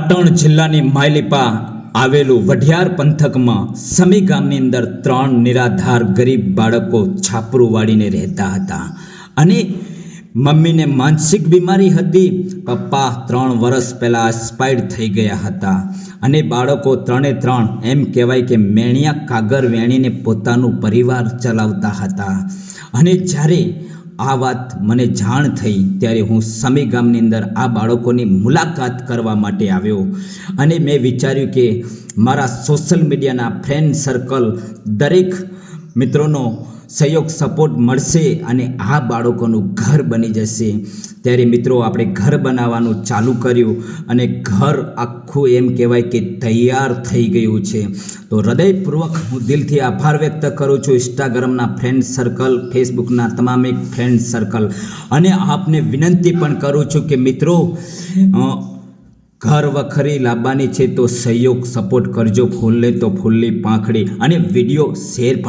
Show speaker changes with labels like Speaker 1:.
Speaker 1: પાટણ જિલ્લાની માયલીપા આવેલું વઢિયાર પંથકમાં સમી ગામની અંદર ત્રણ નિરાધાર ગરીબ બાળકો છાપરું વાળીને રહેતા હતા. અને મમ્મીને માનસિક બીમારી હતી. પપ્પા ત્રણ વર્ષ પહેલાં એક્સપાયર્ડ થઈ ગયા હતા. અને બાળકો ત્રણે ત્રણ એમ કહેવાય કે મેણિયા કાગર વેણીને પોતાનું પરિવાર ચલાવતા હતા. અને જ્યારે આ વાત મને જાણ થઈ ત્યારે હું સમી ગામની અંદર આ બાળકોની મુલાકાત કરવા માટે આવ્યો. અને મેં વિચાર્યું કે મારા સોશિયલ મીડિયાના ફ્રેન્ડ સર્કલ દરેક મિત્રોનો સહયોગ સપોર્ટ મળશે અને આ બાળકોનું ઘર બની જશે. ત્યારે મિત્રો, આપણે ઘર બનાવવાનું ચાલુ કર્યું અને ઘર આખું એમ કહેવાય કે તૈયાર થઈ ગયું છે. તો હૃદયપૂર્વક હું દિલથી આભાર વ્યક્ત કરું છું ઇન્સ્ટાગ્રામના ફ્રેન્ડ સર્કલ ફેસબુકના તમામ એક ફ્રેન્ડ સર્કલ અને આપને વિનંતી પણ કરું છું કે મિત્રો ઘર વખરી લાવવાની છે તો સહયોગ સપોર્ટ કરજો. ફૂલને તો ફૂલની પાંખડી અને વીડિયો શેર પણ